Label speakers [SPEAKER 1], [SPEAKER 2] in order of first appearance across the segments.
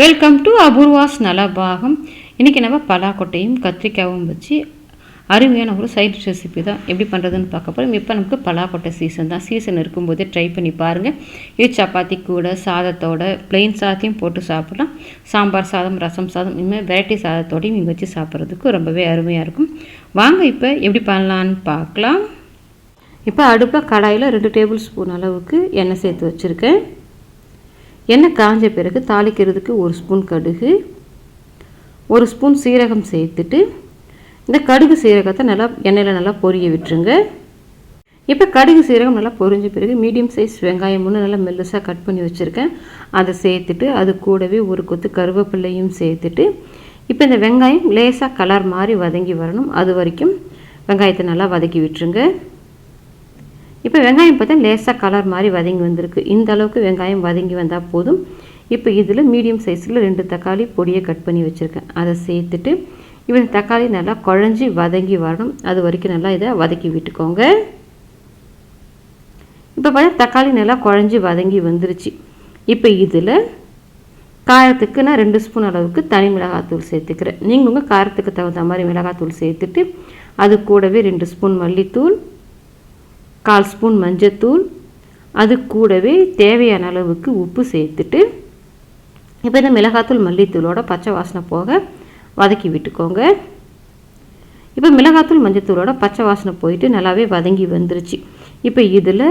[SPEAKER 1] Welcome to Apoorva's Nalabagam இன்றைக்கி நம்ம பலாக்கொட்டையும் கத்திரிக்காயும் வச்சு அருமையான ஒரு சைட் ரெசிபி தான் எப்படி பண்ணுறதுன்னு பார்க்க போகிறோம் இப்போ நமக்கு பலாக்கொட்டை சீசன் தான். சீசன் இருக்கும்போதே ட்ரை பண்ணி பாருங்கள் இது சப்பாத்தி கூட சாதத்தோட பிளெயின் சாதத்தையும் போட்டு சாப்பிட்லாம். சாம்பார் சாதம் ரசம் சாதம் இனிமேல் வெரைட்டி சாதத்தோடையும் நீங்கள் வச்சு சாப்பிட்றதுக்கு ரொம்பவே அருமையாக இருக்கும். வாங்க இப்போ எப்படி பண்ணலான்னு பார்க்கலாம். இப்போ அடுப்பாக கடாயில் ரெண்டு டேபிள் ஸ்பூன் அளவுக்கு எண்ணெய் சேர்த்து வச்சுருக்கேன். எண்ணெய் காஞ்ச பிறகு தாளிக்கிறதுக்கு ஒரு ஸ்பூன் கடுகு ஒரு ஸ்பூன் சீரகம் சேர்த்துட்டு இந்த கடுகு சீரகத்தை நல்லா எண்ணெயில் நல்லா பொரிய விட்டுருங்க. இப்போ கடுகு சீரகம் நல்லா பொரிஞ்ச பிறகு மீடியம் சைஸ் வெங்காயம் ஒன்று நல்லா மெல்லுசாக கட் பண்ணி வச்சுருக்கேன். அதை சேர்த்துட்டு அது கூடவே ஒரு கொத்து கருவேப்பிள்ளையும் சேர்த்துட்டு இப்போ இந்த வெங்காயம் லேசாக கலர் மாதிரி வதங்கி வரணும். அது வரைக்கும் வெங்காயத்தை நல்லா வதக்கி விட்டுருங்க. இப்போ வெங்காயம் பார்த்தா லேசாக கலர் மாதிரி வதங்கி வந்திருக்கு. இந்த அளவுக்கு வெங்காயம் வதங்கி வந்தால் போதும். இப்போ இதில் மீடியம் சைஸில் ரெண்டு தக்காளி பொடியை கட் பண்ணி வச்சுருக்கேன். அதை சேர்த்துட்டு இப்போ தக்காளி நல்லா குழஞ்சி வதங்கி வரணும். அது வரைக்கும் நல்லா இதை வதக்கி விட்டுக்கோங்க. இப்போ பார்த்தா தக்காளி நல்லா குழஞ்சி வதங்கி வந்துருச்சு. இப்போ இதில் காரத்துக்கு நான் ரெண்டு ஸ்பூன் அளவுக்கு தனி மிளகாத்தூள் சேர்த்துக்கிறேன். நீங்கள் உங்கள் காரத்துக்கு தகுந்த மாதிரி மிளகாத்தூள் சேர்த்துட்டு அது கூடவே ரெண்டு ஸ்பூன் மல்லித்தூள் கால் ஸ்பூன் மஞ்சத்தூள் அது கூடவே தேவையான அளவுக்கு உப்பு சேர்த்துட்டு இப்போ இந்த மிளகாத்தூள் மல்லித்தூளோட பச்சை வாசனை போக வதக்கி விட்டுக்கோங்க. இப்போ மிளகாத்தூள் மஞ்சத்தூளோட பச்சை வாசனை போயிட்டு நல்லாவே வதங்கி வந்துருச்சு. இப்போ இதில்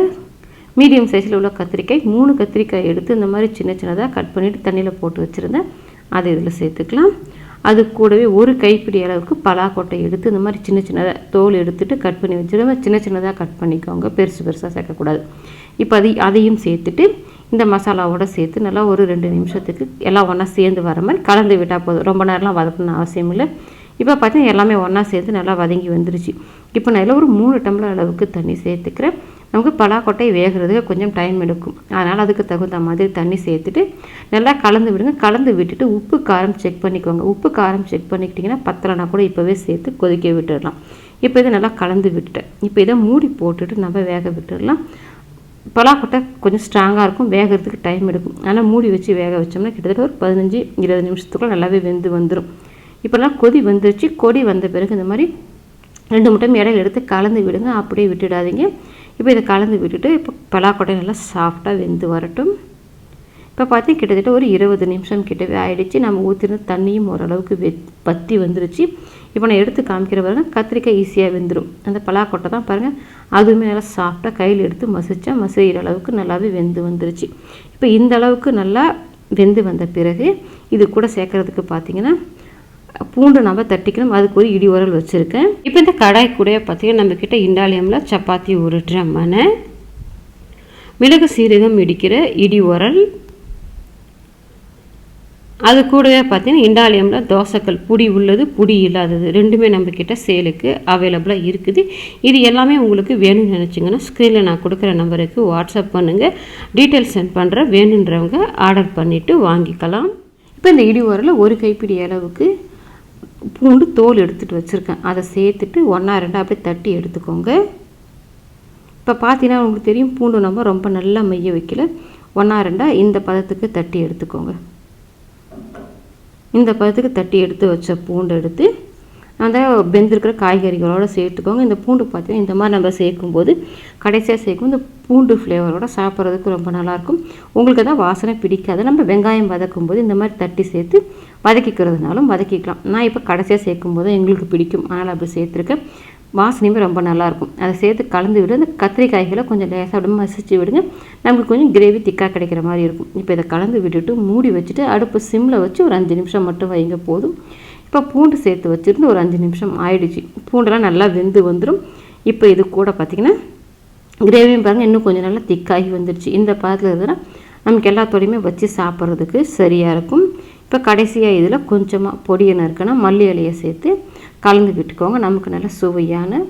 [SPEAKER 1] மீடியம் சைஸில் உள்ள கத்திரிக்காய் மூணு கத்திரிக்காய் எடுத்து இந்த மாதிரி சின்ன சின்னதாக கட் பண்ணிவிட்டு தண்ணியில் போட்டு வச்சுருந்தேன். அதை இதில் சேர்த்துக்கலாம். அது கூடவே ஒரு கைப்பிடி அளவுக்கு பலாக்கொட்டை எடுத்து இந்த மாதிரி சின்ன சின்னதாக தோல் எடுத்துட்டு கட் பண்ணி வச்சுருவேன் சின்ன சின்னதாக கட் பண்ணிக்கோங்க. பெருசு பெருசாக சேர்க்கக்கூடாது. இப்போ அதை அதையும் சேர்த்துட்டு இந்த மசாலாவோட சேர்த்து நல்லா ஒரு ரெண்டு நிமிஷத்துக்கு எல்லாம் ஒன்றா சேர்ந்து வர மாதிரி கலந்து விட்டால் போதும். ரொம்ப நேரம்லாம் வதக்கணும்னு அவசியம் இல்லை இப்போ பார்த்தீங்கன்னா எல்லாமே ஒன்றா சேர்த்து நல்லா வதங்கி வந்துருச்சு. இப்போ நான் இதில் ஒரு மூணு டம்ளர் அளவுக்கு தண்ணி சேர்த்துக்கிறேன். நமக்கு பலாக்கொட்டை வேகிறதுக்கு கொஞ்சம் டைம் எடுக்கும். அதனால் அதுக்கு தகுந்த மாதிரி தண்ணி சேர்த்துட்டு நல்லா கலந்து விடுங்க. கலந்து விட்டுட்டு உப்பு காரம் செக் பண்ணிக்கோங்க. உப்பு காரம் செக் பண்ணிக்கிட்டிங்கன்னா பத்தலைனா கூட இப்போவே சேர்த்து கொதிக்க விட்டுடலாம். இப்போ இதை நல்லா கலந்து விட்டுட்டேன். இப்போ இதை மூடி போட்டுட்டு நம்ம வேக விட்டுடலாம். பலாக்கொட்டை கொஞ்சம் ஸ்ட்ராங்காக இருக்கும். வேகிறதுக்கு டைம் எடுக்கும். ஆனால் மூடி வச்சு வேக வச்சோம்னா கிட்டத்தட்ட ஒரு பதினஞ்சு இருபது நிமிஷத்துக்குள்ள நல்லாவே வெந்து வந்துடும் இப்போல்லாம் கொதி வந்துருச்சு. கொடி வந்த பிறகு இந்த மாதிரி ரெண்டு முட்டையும் இடையில எடுத்து கலந்து விடுங்க. அப்படியே விட்டுடாதீங்க. இப்போ இதை கலந்து விட்டுட்டு இப்போ பலாக்கொட்டை நல்லா சாஃப்டாக வெந்து வரட்டும். இப்போ பார்த்தீங்கன்னா கிட்டத்தட்ட ஒரு இருபது நிமிஷம் கிட்டவே ஆகிடுச்சு நம்ம ஊற்றின தண்ணியும் ஓரளவுக்கு வெ பற்றி வந்துருச்சு. இப்போ நான் எடுத்து காமிக்கிற பாருங்க கத்திரிக்காய் ஈஸியாக வெந்துடும் அந்த பலாக்கொட்டை தான் பாருங்கள் அதுவுமே நல்லா சாஃப்டாக கையில் எடுத்து மசிச்சா மசிகிற அளவுக்கு நல்லாவே வெந்து வந்துருச்சு. இப்போ இந்த அளவுக்கு நல்லா வெந்து வந்த பிறகு இது கூட சேர்க்குறதுக்கு பார்த்தீங்கன்னா பூண்டு நம்ம தட்டிக்கணும். அதுக்கு ஒரு இடி உரல் வச்சுருக்கேன். இப்போ இந்த கடாய் கூட பார்த்தீங்கன்னா நம்மக்கிட்ட இண்டாலியமில் சப்பாத்தி உருட்டுற மனை மிளகு சீரகம் இடிக்கிற இடி உரல் அது கூடவே பார்த்தீங்கன்னா இண்டாலியமில் தோசைக்கல் புடி உள்ளது புடி இல்லாதது ரெண்டுமே நம்மக்கிட்ட சேலுக்கு அவைலபிளாக இருக்குது. இது எல்லாமே உங்களுக்கு வேணும்னு நினச்சிங்கன்னா ஸ்க்ரீனில் நான் கொடுக்குற நம்பருக்கு வாட்ஸ்அப் பண்ணுங்கள் டீட்டெயில்ஸ் சென்ட் பண்ணுறேன் வேணுன்றவங்க ஆர்டர் பண்ணிவிட்டு வாங்கிக்கலாம். இப்போ இந்த இடி உரலில் ஒரு கைப்பிடி அளவுக்கு பூண்டு தோல் எடுத்துகிட்டு வச்சுருக்கேன். அதை சேர்த்துட்டு ஒன்றா ரெண்டாக அப்படியே தட்டி எடுத்துக்கோங்க. இப்போ பார்த்தீங்கன்னா உங்களுக்கு தெரியும் பூண்டு நம்ம ரொம்ப நல்லா மைய வைக்கல. ஒன்றா ரெண்டாக இந்த பதத்துக்கு தட்டி எடுத்துக்கோங்க. இந்த பதத்துக்கு தட்டி எடுத்து வச்ச பூண்டு எடுத்து அந்த வெந்திருக்கிற காய்கறிகளோடு சேர்த்துக்கோங்க. இந்த பூண்டு பார்த்தீங்கன்னா இந்த மாதிரி நம்ம சேர்க்கும்போது கடைசியாக சேர்க்கும் இந்த பூண்டு ஃப்ளேவரோட சாப்பிட்றதுக்கு ரொம்ப நல்லாயிருக்கும். உங்களுக்கு தான் வாசனை பிடிக்காது நம்ம வெங்காயம் வதக்கும் போது இந்த மாதிரி தட்டி சேர்த்து வதக்கிக்கிறதுனாலும் வதக்கிக்கலாம். நான் இப்போ கடைசியாக சேர்க்கும் போது எங்களுக்கு பிடிக்கும். அதனால் அப்படி சேர்த்துருக்கேன். வாசனையுமே ரொம்ப நல்லாயிருக்கும். அதை சேர்த்து கலந்து விட்டு அந்த கத்திரிக்காய்களை கொஞ்சம் லேசாக அப்படியே மசிச்சு விடுங்க. நமக்கு கொஞ்சம் கிரேவி திக்காக கிடைக்கிற மாதிரி இருக்கும். இப்போ இதை கலந்து விட்டுட்டு மூடி வச்சுட்டு அடுப்பு சிம்மில் வச்சு ஒரு அஞ்சு நிமிஷம் மட்டும் வைங்க போதும். இப்போ பூண்டு சேர்த்து வச்சுருந்து ஒரு அஞ்சு நிமிஷம் ஆயிடுச்சு. பூண்டெல்லாம் நல்லா வெந்து வந்துடும் இப்போ இது கூட பார்த்திங்கன்னா கிரேவியும் பாருங்கள் இன்னும் கொஞ்சம் நல்லா திக்காகி வந்துடுச்சு இந்த பதத்தில் இருந்ததுன்னா நமக்கு எல்லாத்தோடையுமே வச்சு சாப்பிட்றதுக்கு சரியாக இருக்கும். இப்போ கடைசியாக இதில் கொஞ்சமாக பொடியை இருக்குன்னா மல்லி இலையை சேர்த்து கலந்து விட்டுக்கோங்க நமக்கு நல்ல சுவையான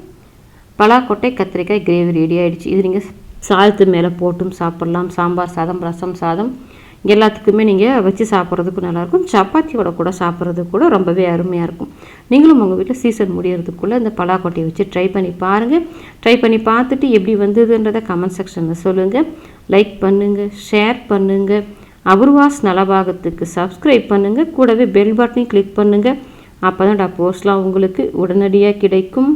[SPEAKER 1] பலாக்கொட்டை கத்திரிக்காய் கிரேவி ரெடி ஆகிடுச்சு இது நீங்கள் சாதத்து மேலே போட்டும் சாப்பிட்லாம். சாம்பார் சாதம் ரசம் சாதம். எல்லாத்துக்குமே நீங்கள் வச்சு சாப்பிட்றதுக்கும் நல்லாயிருக்கும். சப்பாத்தியோட கூட சாப்பிட்றதுக்கு கூட ரொம்பவே அருமையாக இருக்கும். நீங்களும் உங்கள் வீட்டில் சீசன் முடியறதுக்குள்ளே இந்த பலாக்கொட்டையை வச்சு ட்ரை பண்ணி பாருங்கள் ட்ரை பண்ணி பார்த்துட்டு எப்படி வந்ததுன்றதை கமெண்ட் செக்ஷனில் சொல்லுங்கள் லைக் பண்ணுங்கள் ஷேர் பண்ணுங்கள் அபூர்வாஸ் நலபாகத்துக்கு சப்ஸ்கிரைப் பண்ணுங்கள் கூடவே பெல் பட்டனையும் கிளிக் பண்ணுங்கள் அப்போ தான் போஸ்ட்லாம் உங்களுக்கு உடனடியாக கிடைக்கும்.